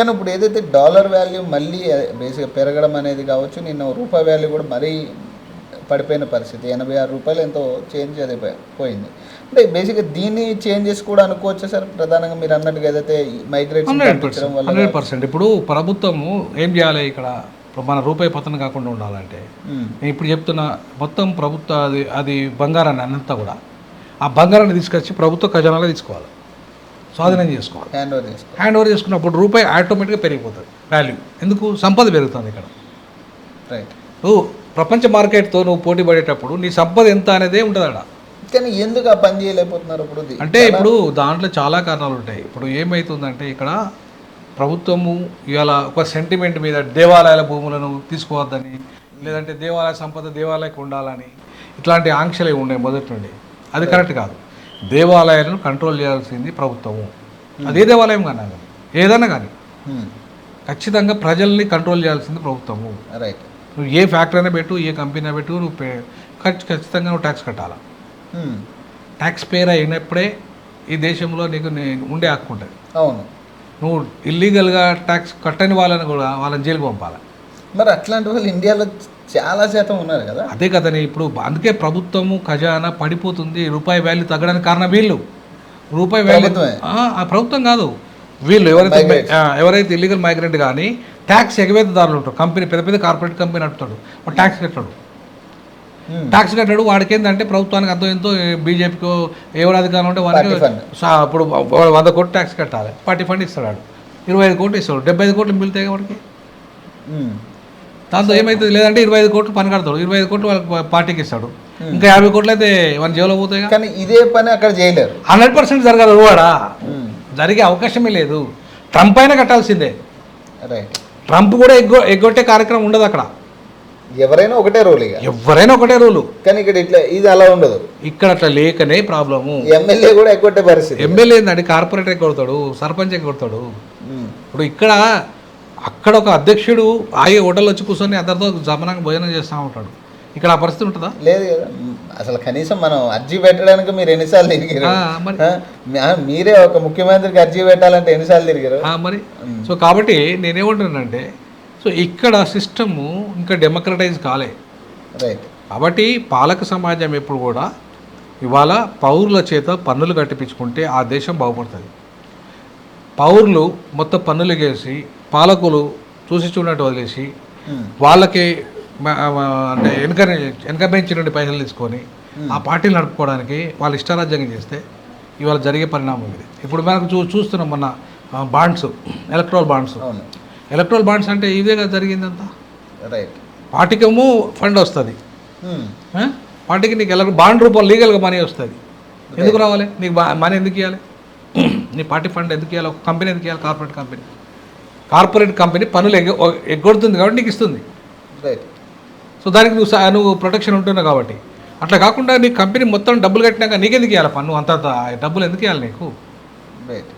కానీ ఇప్పుడు ఏదైతే డాలర్ వాల్యూ మళ్ళీ బేసిక్గా పెరగడం అనేది కావచ్చు నిన్న రూపాయి వాల్యూ కూడా మరీ పడిపోయిన పరిస్థితి. ఎనభై ఆరు రూపాయలు ఎంతో చేంజ్ అది పోయి- పోయింది. అంటే బేసిక్గా దీన్ని చేంజెస్ కూడా అనుకోవచ్చు సార్? ప్రధానంగా మీరు అన్నట్టుగా ఏదైతే మైగ్రేషన్ హండ్రెడ్ పంపించడం పర్సెంట్ ఇప్పుడు ప్రభుత్వము ఏం చేయాలి ఇక్కడ? మన రూపాయి పతనం కాకుండా ఉండాలంటే. నేను ఇప్పుడు చెప్తున్న మొత్తం ప్రభుత్వ అది అది బంగారాన్ని అంతా కూడా ఆ బంగారాన్ని తీసుకొచ్చి ప్రభుత్వ ఖజానాలో తీసుకోవాలి. స్వాధీనం చేసుకోవాలి. హ్యాండ్ ఓవర్ చేసుకో హ్యాండ్ ఓవర్ చేసుకున్నప్పుడు రూపాయి ఆటోమేటిక్గా పెరిగిపోతుంది. వాల్యూ ఎందుకు? సంపద పెరుగుతుంది ఇక్కడ. రైట్ నువ్వు ప్రపంచ మార్కెట్తో నువ్వు పోటీ పడేటప్పుడు నీ సంపద ఎంత అనేదే ఉంటుంది అక్కడ. కానీ ఎందుకు ఆ పని చేయలేకపోతున్నారు ఇప్పుడు? అంటే ఇప్పుడు దాంట్లో చాలా కారణాలు ఉంటాయి. ఇప్పుడు ఏమవుతుందంటే ఇక్కడ ప్రభుత్వము ఇవాళ ఒక సెంటిమెంట్ మీద దేవాలయాల భూములను తీసుకోవద్దని లేదంటే దేవాలయ సంపద దేవాలయకు ఉండాలని ఇట్లాంటి ఆంక్షలు ఉన్నాయి మొదటి నుండి? అది కరెక్ట్ కాదు. దేవాలయాలను కంట్రోల్ చేయాల్సింది ప్రభుత్వము. అదే దేవాలయం కానీ కానీ? ఏదైనా కానీ. ఖచ్చితంగా ప్రజల్ని కంట్రోల్ చేయాల్సింది ప్రభుత్వము. రైట్. నువ్వు ఏ ఫ్యాక్టరీ అయినా పెట్టు ఏ కంపెనీ అయినా పెట్టు నువ్వు పే- ఖచ్చి- ఖచ్చితంగా నువ్వు ట్యాక్స్ కట్టాలి? ట్యాక్స్ పేర్ అయినప్పుడే ఈ దేశంలో నీకు ఉండే హక్కు ఉంటుంది. అవును. నువ్వు ఇల్లీగల్గా ట్యాక్స్ కట్టని వాళ్ళని కూడా వాళ్ళని జైలుకి పంపాలి? మరి అట్లాంటి వాళ్ళు ఇండియాలో చాలా శాతం ఉన్నారు కదా. అదే కదని ఇప్పుడు అందుకే ప్రభుత్వము ఖజానా పడిపోతుంది రూపాయి వాల్యూ తగ్గడానికి కారణం వీళ్ళు. రూపాయి వాల్యూ. ఆ, ప్రభుత్వం కాదు. వీళ్ళు ఎవరైతే ఎవరైతే ఇల్లీగల్ మైగ్రెంట్ కానీ ట్యాక్స్ ఎగవేతదారులు ఉంటారు. కంపెనీ పెద్ద పెద్ద కార్పొరేట్ కంపెనీ నడుపుతాడు. వాడు ట్యాక్స్ కట్టాడు. ట్యాక్స్ కట్టాడు వాడికి ఏంటంటే ప్రభుత్వానికి అంతో ఎంతో బీజేపీకో ఎవరు అధికారం ఉంటే వాడికి ఇప్పుడు వంద కోట్లు ట్యాక్స్ కట్టాలి. పార్టీ ఫండ్ ఇస్తాడు. ఇరవై ఐదు కోట్లు ఇస్తాడు. డెబ్బై ఐదు కోట్లు మిగులుతాయి వాడికి. ఉమ్, దాంతో ఏమవుతుంది లేదంటే ఇరవై ఐదు కోట్లు పని కడతాడు. ఇరవై ఐదు కోట్లు వాళ్ళకి పార్టీకి ఇస్తాడు. ఇంకా యాభై కోట్లు అయితే మన జేబులో పోతాయి కానీ ఇదే పని అక్కడ చేయలేరు. హండ్రెడ్ పర్సెంట్ జరగదు వాడా ఉమ్, జరిగే అవకాశమే లేదు. ట్రంప్ అయినా కట్టాల్సిందే. ట్రంప్ కూడా ఎగ్గొ ఎగ్గొట్టే కార్యక్రమం ఉండదు అక్కడ. ఎవరైనా ఒకటే రోల్ ఎవరైనా ఒకటే రూలు. కానీ ఇక్కడ ఇట్లా ఇది అలా ఉండదు. ఇక్కడ అట్లా లేకనే ప్రాబ్లము. ఎమ్మెల్యే కూడా ఎగ్గొట్టే పరిస్థితి. ఎమ్మెల్యే ఏంటంటే కార్పొరేటర్ కొడతాడు సర్పంచ్ కొడతాడు ఉమ్, ఇప్పుడు ఇక్కడ అక్కడ ఒక అధ్యక్షుడు ఆగే హోటల్ వచ్చి కూర్చొని అందరితో జమనంగా భోజనం చేస్తూ ఉంటాడు. ఇక్కడ ఆ పరిస్థితి ఉంటుందా? లేదు కదా. అసలు కనీసం మనం అర్జీ పెట్టడానికి మీరు ఎన్నిసార్లు తిరిగారు? మరి. ఒక ముఖ్యమంత్రికి అర్జీ పెట్టాలంటే ఎన్నిసార్లు తిరిగారు? మరి. సో కాబట్టి నేనేమంటున్నానంటే సో ఇక్కడ సిస్టము ఇంకా డెమోక్రటైజ్ కాలే. రైట్. కాబట్టి పాలక సమాజం ఎప్పుడు కూడా ఇవాళ పౌరుల చేత పన్నులు కట్టిపించుకుంటే ఆ దేశం బాగుపడుతుంది. పౌరులు మొత్తం పన్నులు వేసి పాలకులు చూసి చూడనట్టు వదిలేసి వాళ్ళకి అంటే వెనక బెంచ్ నుండి పైసలు తీసుకొని ఆ పార్టీలు నడుపుకోవడానికి వాళ్ళు ఇష్టారాజ్యంగా చేస్తే ఇవాళ జరిగే పరిణామం ఇది. ఇప్పుడు మనకు చూ చూస్తున్నాం మొన్న bonds electoral bonds. Electoral bonds అంటే ఇదే కదా జరిగిందంతా రైట్. పార్టీకేమో ఫండ్ వస్తుంది? పార్టీకి నీకు ఎలా బాండ్ రూపంలో లీగల్గా మనీ వస్తుంది. ఎందుకు రావాలి? నీకు బా- మనీ ఎందుకు ఇవ్వాలి నీ పార్టీ ఫండ్ ఎందుకు ఇవ్వాలి ఒక కంపెనీ ఎందుకు ఇవ్వాలి కార్పొరేట్ కంపెనీ. కార్పొరేట్ కంపెనీ పనులు ఎగ్గ ఎగ్గొడుతుంది కాబట్టి నీకు ఇస్తుంది. రైట్ సో దానికి నువ్వు నువ్వు ప్రొటెక్షన్ ఉంటున్నావు కాబట్టి. అట్లా కాకుండా నీ కంపెనీ మొత్తం డబ్బులు కట్టినాక నీకెందుకు ఇవ్వాలి పన్ను అంత డబ్బులు ఎందుకు ఇవ్వాలి నీకు? రైట్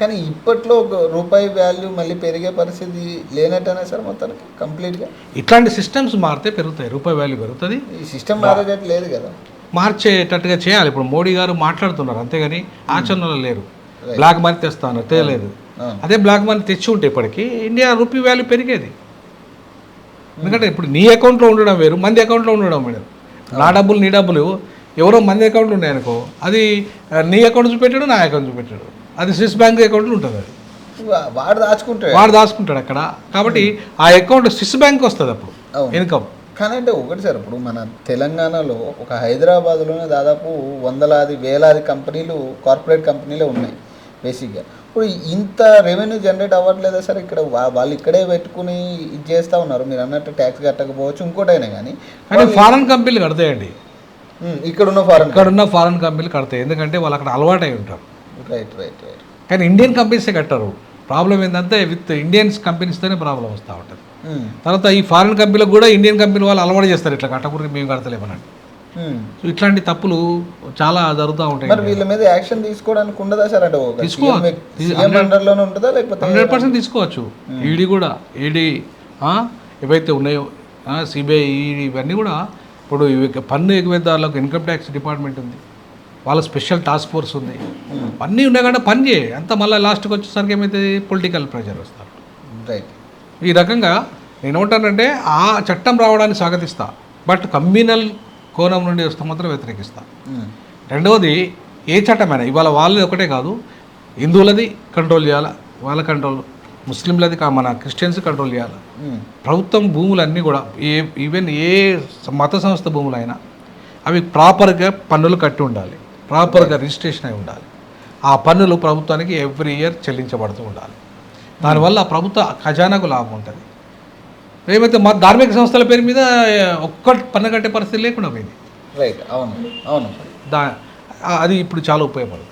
కానీ ఇప్పట్లో ఒక రూపాయి వాల్యూ మళ్ళీ పెరిగే పరిస్థితి లేనట్టనే సార్ మొత్తానికి కంప్లీట్గా? ఇట్లాంటి సిస్టమ్స్ మారితే పెరుగుతాయి. రూపాయి వాల్యూ పెరుగుతుంది. ఈ సిస్టమ్ మారేటట్టు లేదు కదా. మార్చేటట్టుగా చేయాలి. ఇప్పుడు మోడీ గారు మాట్లాడుతున్నారు అంతేగాని ఆచరణలో లేరు. బ్లాక్ మనీ తెస్తాను తేలేదు. అదే బ్లాక్ మనీ తెచ్చి ఉంటే ఇప్పటికి ఇండియా రూపీ వాల్యూ పెరిగేది. ఎందుకంటే ఇప్పుడు నీ అకౌంట్లో ఉండడం వేరు మంది అకౌంట్లో ఉండడం వేరు. నా డబ్బులు నీ డబ్బులు ఎవరో మంది అకౌంట్లు ఉన్నాయి అనుకో అది నీ అకౌంట్ చూపెట్టాడు నా అకౌంట్ చూపెట్టాడు. అది స్విస్ బ్యాంక్ అకౌంట్లో ఉంటుంది అది. వాడు దాచుకుంటాడు వాడు దాచుకుంటాడు అక్కడ. కాబట్టి ఆ అకౌంట్ స్విస్ బ్యాంక్ వస్తుంది అప్పుడు. ఇన్కమ్. కానీ అంటే ఒకటి సార్ ఇప్పుడు మన తెలంగాణలో ఒక హైదరాబాద్లోనే దాదాపు వందలాది వేలాది కంపెనీలు కార్పొరేట్ కంపెనీలే ఉన్నాయి బేసిక్గా. ఇప్పుడు ఇంత రెవెన్యూ జనరేట్ అవ్వట్లేదా సార్? ఇక్కడ వాళ్ళు ఇక్కడే పెట్టుకుని ఇది చేస్తూ ఉన్నారు. మీరు అన్నట్టు ట్యాక్స్ కట్టకపోవచ్చు ఇంకోటైనా కానీ కానీ ఫారెన్ కంపెనీలు కడతాయండి. ఇక్కడ ఉన్న ఫారెన్ ఇక్కడ ఉన్న ఫారెన్ కంపెనీలు కడతాయి. ఎందుకంటే వాళ్ళు అక్కడ అలవాటై ఉంటారు. రైట్ రైట్ రైట్ కానీ ఇండియన్ కంపెనీసే కట్టరు. ప్రాబ్లం ఏంటంటే విత్ ఇండియన్స్ కంపెనీస్తోనే ప్రాబ్లం వస్తూ ఉంటుంది. తర్వాత ఈ ఫారిన్ కంపెనీలకు కూడా ఇండియన్ కంపెనీ వాళ్ళు అలవాటు చేస్తారు. ఇట్లా కట్టకూడదు మేము కడతలేమనండి సో ఇట్లాంటి తప్పులు చాలా జరుగుతూ ఉంటాయి మరి వీళ్ళ మీద యాక్షన్ తీసుకోవడానికి ఉండదా సార్ అంటే ఉంటుందా లేకపోతే హండ్రెడ్ పర్సెంట్ తీసుకోవచ్చు. ఈడీ కూడా ఈడీ ఏవైతే ఉన్నాయో సిబిఐ ఈడీ ఇవన్నీ కూడా ఇప్పుడు పన్ను ఎగువేదారులకు ఇన్కమ్ ట్యాక్స్ డిపార్ట్మెంట్ ఉంది. వాళ్ళ స్పెషల్ టాస్క్ ఫోర్స్ ఉంది. అన్నీ ఉన్నాయి కానీ పని చేయ. అంత మళ్ళీ లాస్ట్కి వచ్చేసరికి ఏమైతుంది పొలిటికల్ ప్రెషర్ వస్తారు. రైట్ ఈ రకంగా నేను ఏమంటానంటే ఆ చట్టం రావడానికి స్వాగతిస్తా. బట్ కమ్యూనల్ కోణం నుండి వస్తే మాత్రం వ్యతిరేకిస్తా. రెండవది ఏ చట్టమైనా ఇవాళ వాళ్ళది ఒకటే కాదు హిందువులది కంట్రోల్ చేయాలి వాళ్ళ కంట్రోల్ ముస్లింలది కా- మన క్రిస్టియన్స్ కంట్రోల్ చేయాలి. ప్రభుత్వం భూములన్నీ కూడా ఏ ఈవెన్ ఏ మత సంస్థ భూములైనా అవి ప్రాపర్గా పన్నులు కట్టి ఉండాలి ప్రాపర్గా రిజిస్ట్రేషన్ అయి ఉండాలి. ఆ పన్నులు ప్రభుత్వానికి ఎవ్రీ ఇయర్ చెల్లించబడుతూ ఉండాలి. దానివల్ల ప్రభుత్వ ఖజానాకు లాభం ఉంటుంది. ఏమైతే మా ధార్మిక సంస్థల పేరు మీద ఒక్క పన్ను కట్టే పరిస్థితి లేకుండా పోయింది. రైట్ అవును అవును. దా అది ఇప్పుడు చాలా ఉపయోగపడుతుంది.